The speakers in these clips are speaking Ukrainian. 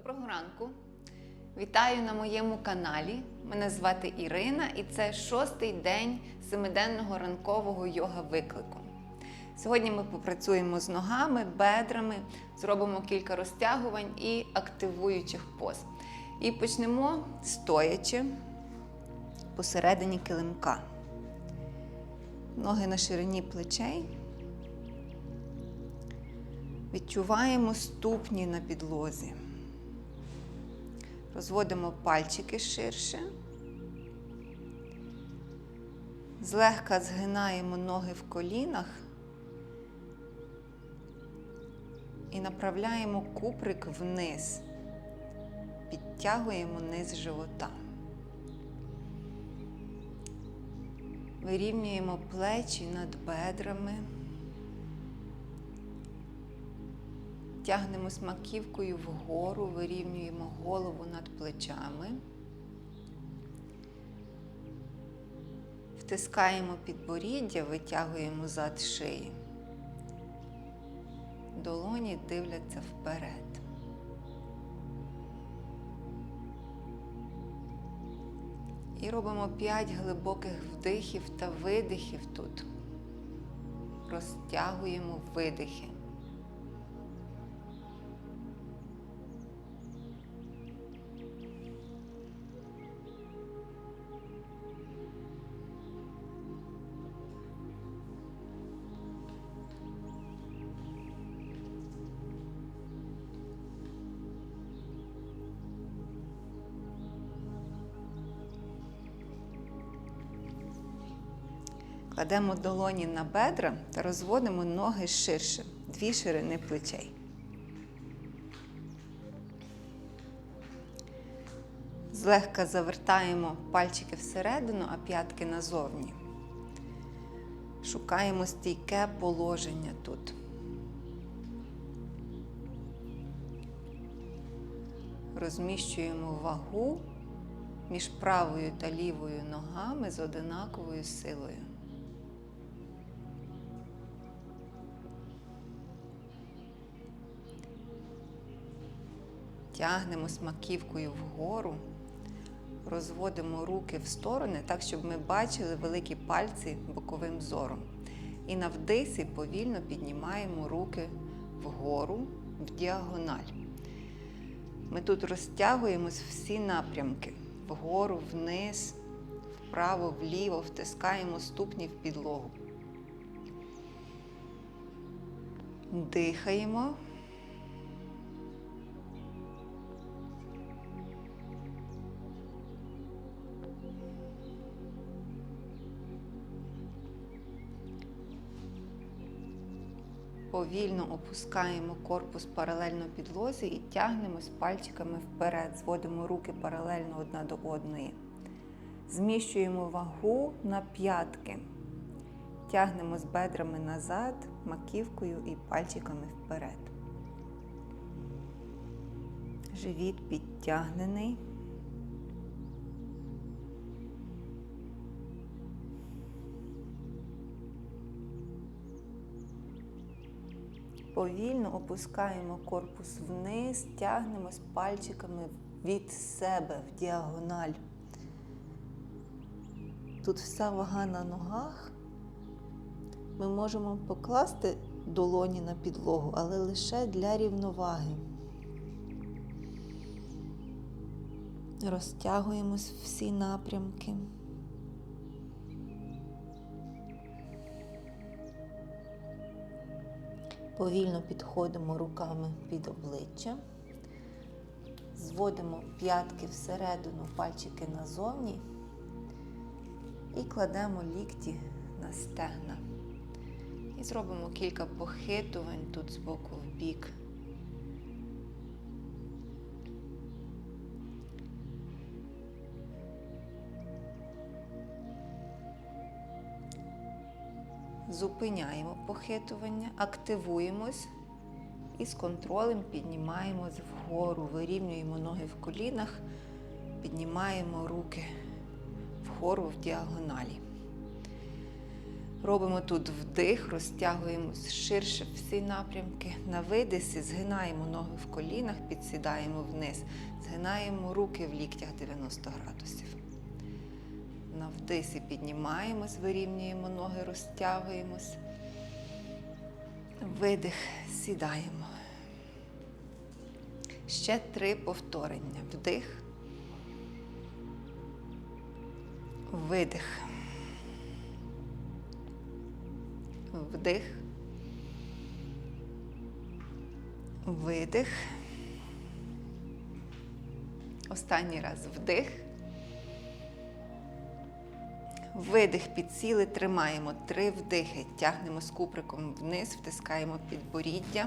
Доброго ранку! Вітаю на моєму каналі. Мене звати Ірина і це шостий день семиденного ранкового йога-виклику. Сьогодні ми попрацюємо з ногами, бедрами, зробимо кілька розтягувань і активуючих поз. І почнемо стоячи посередині килимка. Ноги на ширині плечей. Відчуваємо ступні на підлозі. Розводимо пальчики ширше. Злегка згинаємо ноги в колінах і направляємо куприк вниз. Підтягуємо низ живота. Вирівнюємо плечі над бедрами. Тягнемо смаківкою вгору, вирівнюємо голову над плечами. Втискаємо підборіддя, витягуємо зад шиї. Долоні дивляться вперед. І робимо 5 глибоких вдихів та видихів тут. Розтягуємо видихи. Кладемо долоні на бедра та розводимо ноги ширше, дві ширини плечей. Злегка завертаємо пальчики всередину, а п'ятки назовні. Шукаємо стійке положення тут. Розміщуємо вагу між правою та лівою ногами з одинаковою силою. Тягнемо смаківкою вгору, розводимо руки в сторони, так, щоб ми бачили великі пальці боковим зором. І на вдисі повільно піднімаємо руки вгору в діагональ. Ми тут розтягуємось всі напрямки. Вгору, вниз, вправо, вліво, втискаємо ступні в підлогу. Дихаємо. Повільно опускаємо корпус паралельно підлозі і тягнемось пальчиками вперед, зводимо руки паралельно одна до одної. Зміщуємо вагу на п'ятки. Тягнемо з бедрами назад, маківкою і пальчиками вперед. Живіт підтягнений. Повільно опускаємо корпус вниз, тягнемось пальчиками від себе в діагональ. Тут вся вага на ногах. Ми можемо покласти долоні на підлогу, але лише для рівноваги. Розтягуємось всі напрямки. Повільно підходимо руками під обличчя, зводимо п'ятки всередину, пальчики назовні і кладемо лікті на стегна. І зробимо кілька похитувань тут з боку в бік. Зупиняємо похитування, активуємось і з контролем піднімаємось вгору, вирівнюємо ноги в колінах, піднімаємо руки вгору в діагоналі. Робимо тут вдих, розтягуємось ширше всі напрямки. На видисі згинаємо ноги в колінах, підсідаємо вниз, згинаємо руки в ліктях 90 градусів. На вдисі піднімаємось, вирівнюємо ноги, розтягуємось. Видих, сідаємо. Ще три повторення. Вдих. Видих. Вдих. Видих. Останній раз вдих. Видих підсіли, тримаємо три вдихи. Тягнемо з куприком вниз, втискаємо підборіддя.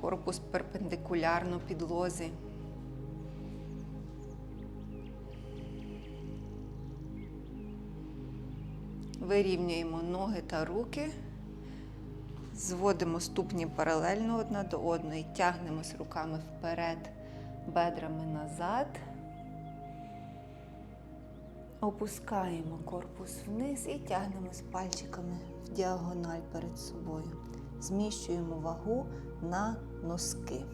Корпус перпендикулярно підлозі. Вирівнюємо ноги та руки, зводимо ступні паралельно одна до одної, тягнемось руками вперед, бедрами назад. Опускаємо корпус вниз і тягнемо з пальчиками в діагональ перед собою. Зміщуємо вагу на носки.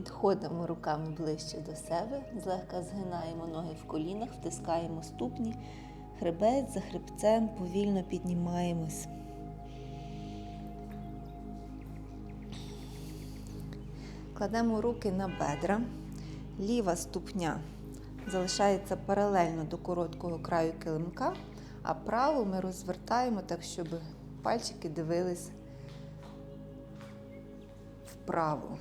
Підходимо руками ближче до себе, злегка згинаємо ноги в колінах, втискаємо ступні, хребець за хребцем, повільно піднімаємось. Кладемо руки на бедра, ліва ступня залишається паралельно до короткого краю килимка, а праву ми розвертаємо так, щоб пальчики дивились вправо.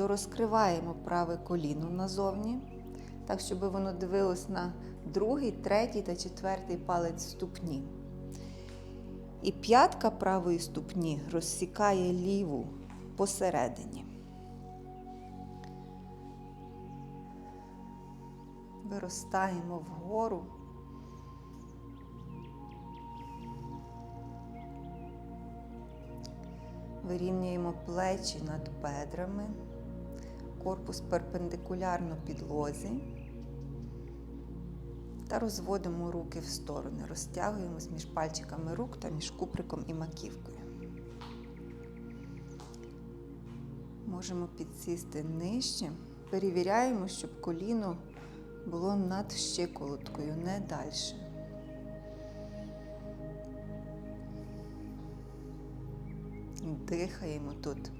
Дорозкриваємо праве коліно назовні, так, щоб воно дивилось на другий, третій та четвертий палець ступні. І п'ятка правої ступні розсікає ліву посередині. Виростаємо вгору. Вирівнюємо плечі над бедрами, корпус перпендикулярно підлозі та розводимо руки в сторони, розтягуємось між пальчиками рук та між куприком і маківкою. Можемо підсісти нижче, перевіряємо, щоб коліно було над щиколоткою, не далі. Дихаємо тут.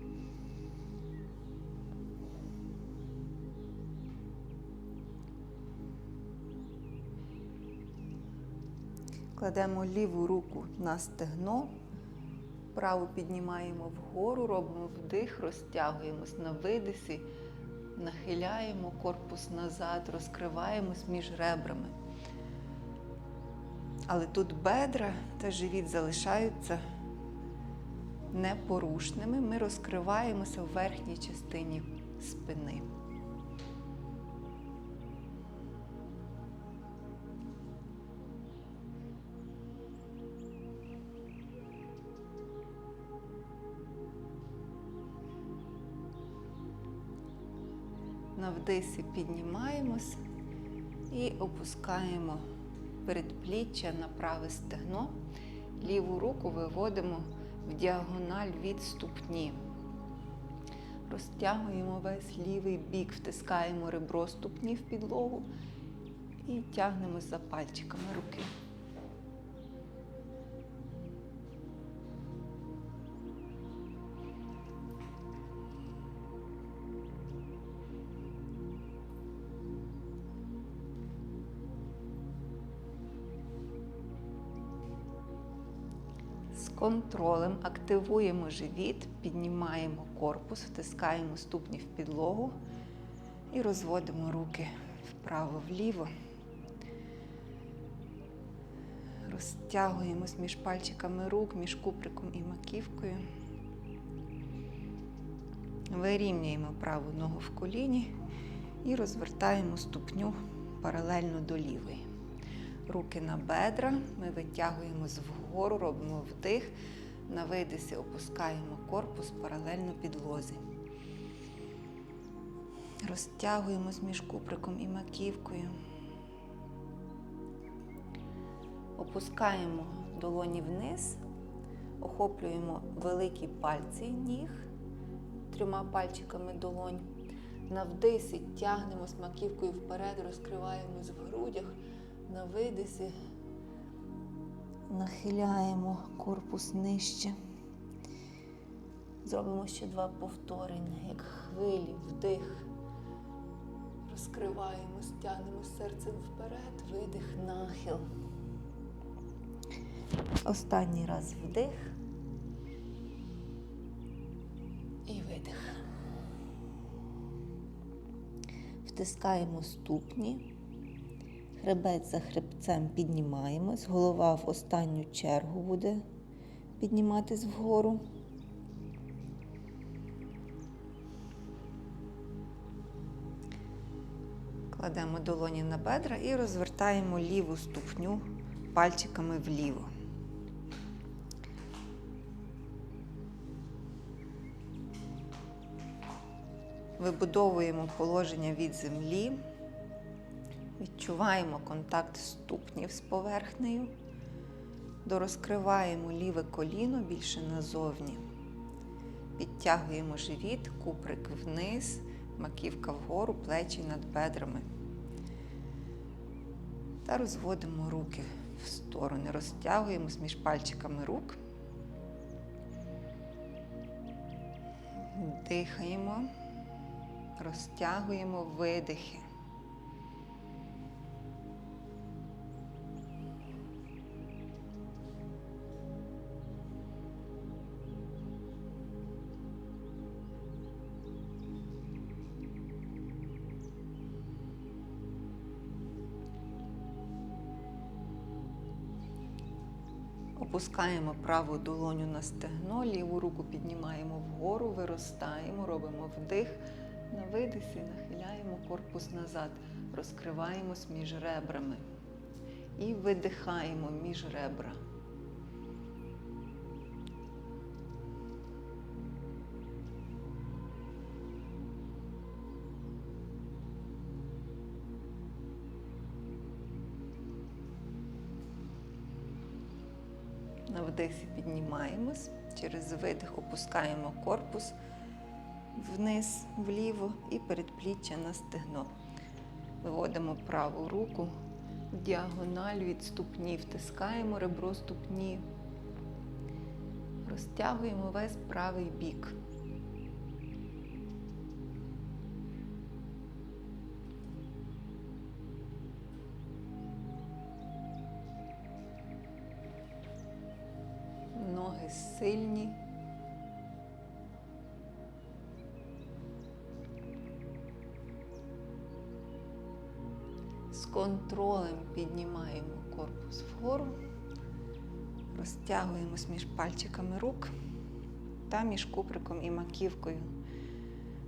Кладемо ліву руку на стегно, праву піднімаємо вгору, робимо вдих, розтягуємось на видисі, нахиляємо корпус назад, розкриваємось між ребрами. Але тут бедра та живіт залишаються непорушними. Ми розкриваємося в верхній частині спини. На вдисі піднімаємось і опускаємо передпліччя на праве стегно. Ліву руку виводимо в діагональ від ступні. Розтягуємо весь лівий бік, втискаємо ребро ступні в підлогу і тягнемо за пальчиками руки. Контролем активуємо живіт, піднімаємо корпус, втискаємо ступні в підлогу і розводимо руки вправо-вліво. Розтягуємось між пальчиками рук, між куприком і маківкою. Вирівнюємо праву ногу в коліні І розвертаємо ступню паралельно до лівої. Руки на бедра, ми витягуємось вгору, робимо вдих. На видисі опускаємо корпус паралельно підлозі. Розтягуємось між куприком і маківкою. Опускаємо долоні вниз, охоплюємо великі пальці ніг трьома пальчиками долонь. На вдисі тягнемось маківкою вперед, розкриваємось в грудях. На видисі нахиляємо корпус нижче. Зробимо ще два повторення, як хвилі, вдих. Розкриваємось, тягнемо серцем вперед, видих, нахил. Останній раз вдих і видих. Втискаємо ступні, хребець за хребцем піднімаємось, голова в останню чергу буде підніматись вгору. Кладемо долоні на бедра і розвертаємо ліву ступню пальчиками вліво. Вибудовуємо положення від землі, відчуваємо контакт ступнів з поверхнею, дорозкриваємо ліве коліно більше назовні. Підтягуємо живіт, куприк вниз, маківка вгору, плечі над бедрами. Та розводимо руки в сторони, розтягуємось між пальчиками рук. Дихаємо, розтягуємо видихи. Опускаємо праву долоню на стегно, ліву руку піднімаємо вгору, виростаємо, робимо вдих. На видисі нахиляємо корпус назад, розкриваємось між ребрами і видихаємо між ребра. На вдихі піднімаємось, через видих опускаємо корпус вниз, вліво і передпліччя на стегно. Виводимо праву руку в діагональ від ступні, втискаємо ребро ступні, розтягуємо весь правий бік. Сильні. З контролем піднімаємо корпус вгору, розтягуємось між пальчиками рук та між куприком і маківкою.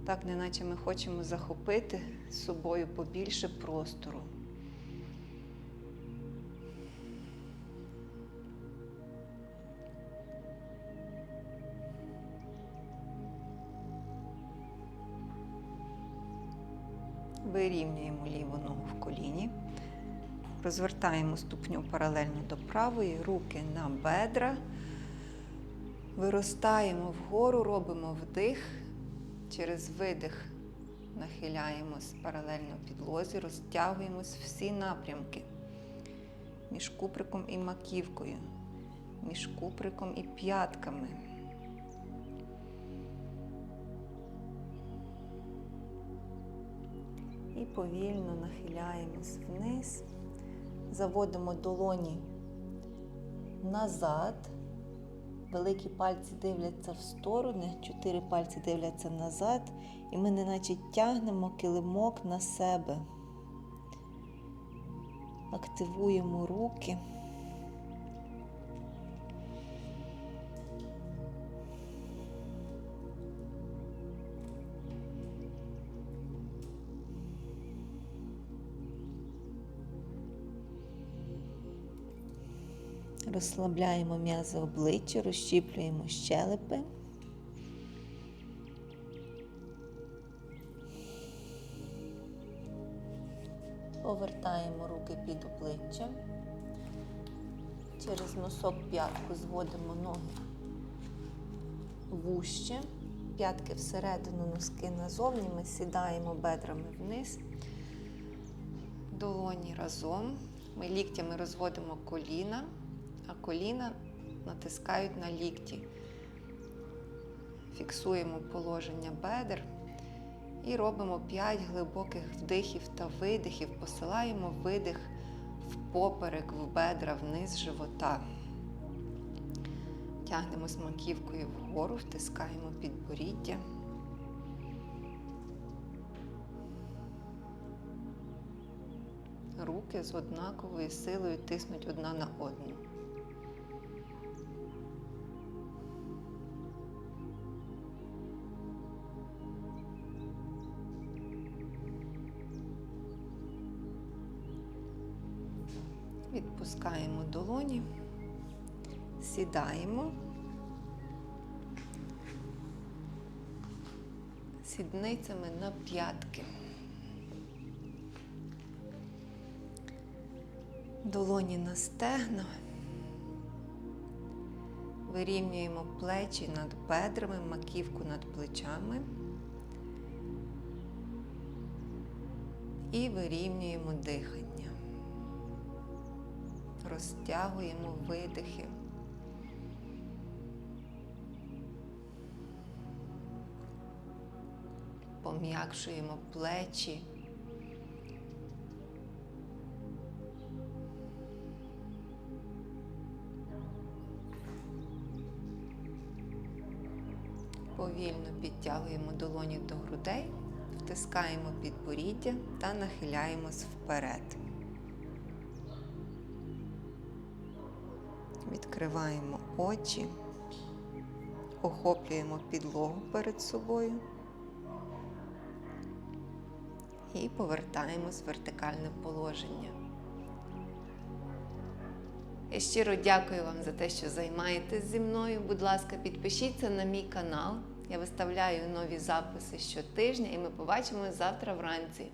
Так, неначе ми хочемо захопити з собою побільше простору. Вирівнюємо ліву ногу в коліні. Розвертаємо ступню паралельно до правої, руки на бедра. Виростаємо вгору, робимо вдих. Через видих нахиляємось паралельно підлозі, розтягуємось всі напрямки. Між куприком і маківкою, між куприком і п'ятками. І повільно нахиляємось вниз, заводимо долоні назад, великі пальці дивляться в сторони, чотири пальці дивляться назад, і ми неначе тягнемо килимок на себе. Активуємо руки. Розслабляємо м'язи обличчя, розщіплюємо щелепи. Повертаємо руки під обличчя. Через носок п'ятку зводимо ноги вуще, п'ятки всередину, носки назовні. Ми сідаємо бедрами вниз. Долоні разом. Ми ліктями розводимо коліна, а коліна натискають на лікті. Фіксуємо положення бедер і робимо 5 глибоких вдихів та видихів. Посилаємо видих в поперек, в бедра, вниз живота. Тягнемо з маківкою вгору, втискаємо підборіддя. Руки з однаковою силою тиснуть одна на одну. Відпускаємо долоні, сідаємо. Сідницями на п'ятки. Долоні на стегна. Вирівнюємо плечі над бедрами, маківку над плечами. І вирівнюємо дихання. Розтягуємо видихи. Пом'якшуємо плечі. Повільно підтягуємо долоні до грудей, втискаємо підборіддя та нахиляємось вперед. Відкриваємо очі, охоплюємо підлогу перед собою і повертаємось в вертикальне положення. Я щиро дякую вам за те, що займаєтесь зі мною. Будь ласка, підпишіться на мій канал. Я виставляю нові записи щотижня, і ми побачимось завтра вранці.